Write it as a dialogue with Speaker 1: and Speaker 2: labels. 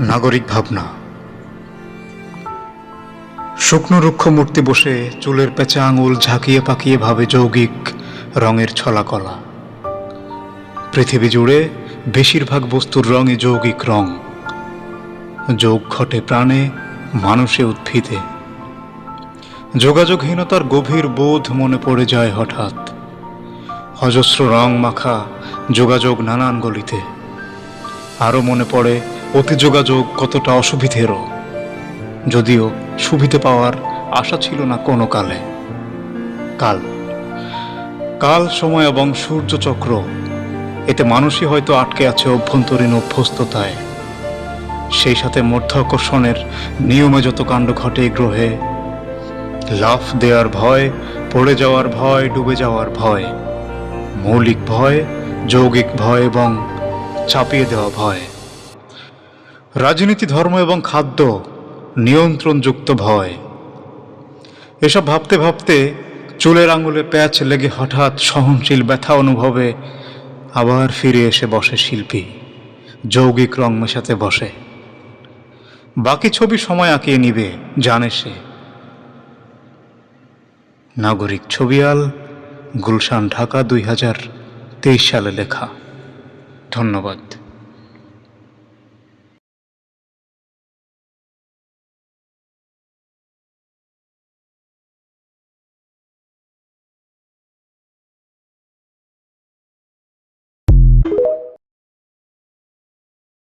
Speaker 1: নাগরিক ভাবনা। শুকনো রুক্ষ মূর্তি বসে চুলের পেঁচা আঙুল ঝাঁকিয়ে পাকিয়ে ভাবে যৌগিক রঙের ছলাকলা পৃথিবী জুড়ে বেশিরভাগ বস্তুর রঙই যৌগিক রং। যোগ ঘটে প্রাণে, মানুষে উদ্ভিদে। যোগাযোগহীনতার গভীর বোধ মনে পড়ে যায় হঠাৎ। অজস্র রং মাখা যোগাযোগ নানান গলিতে। আরও মনে পড়ে অতি যোগাযোগ কতটা অসুবিধেরও। যদিও সুবিধে পাওয়ার আশা ছিল না কোনো কালে। কাল। কাল সময় এবং সূর্যচক্র এতে মানুষই হয়তো আটকে আছে অভ্যন্তরীণ অভ্যস্ততায়। সেই সাথে মধ্যাকর্ষণের নিয়মে যত কাণ্ড ঘটে গ্রহে, লাফ দেওয়ার ভয়, পড়ে যাওয়ার ভয়, ডুবে যাওয়ার ভয়, মৌলিক ভয়, যৌগিক ভয় এবং চাপিয়ে দেওয়া ভয়। রাজনীতি, ধর্ম এবং খাদ্য নিয়ন্ত্রণযুক্ত ভয়। এসব ভাবতে ভাবতে চুলের আঙুলে প্যাচ লেগে হঠাৎ সহনশীল ব্যথা অনুভবে আবার ফিরে এসে বসে শিল্পী, যৌগিক রং মেশাতে বসে। বাকি ছবি সময় আঁকিয়ে নিবে, জানে সে। নাগরিক ছবিয়াল গুলশান, ঢাকা, দুই হাজার তেইশ সালে লেখা। ধন্যবাদ।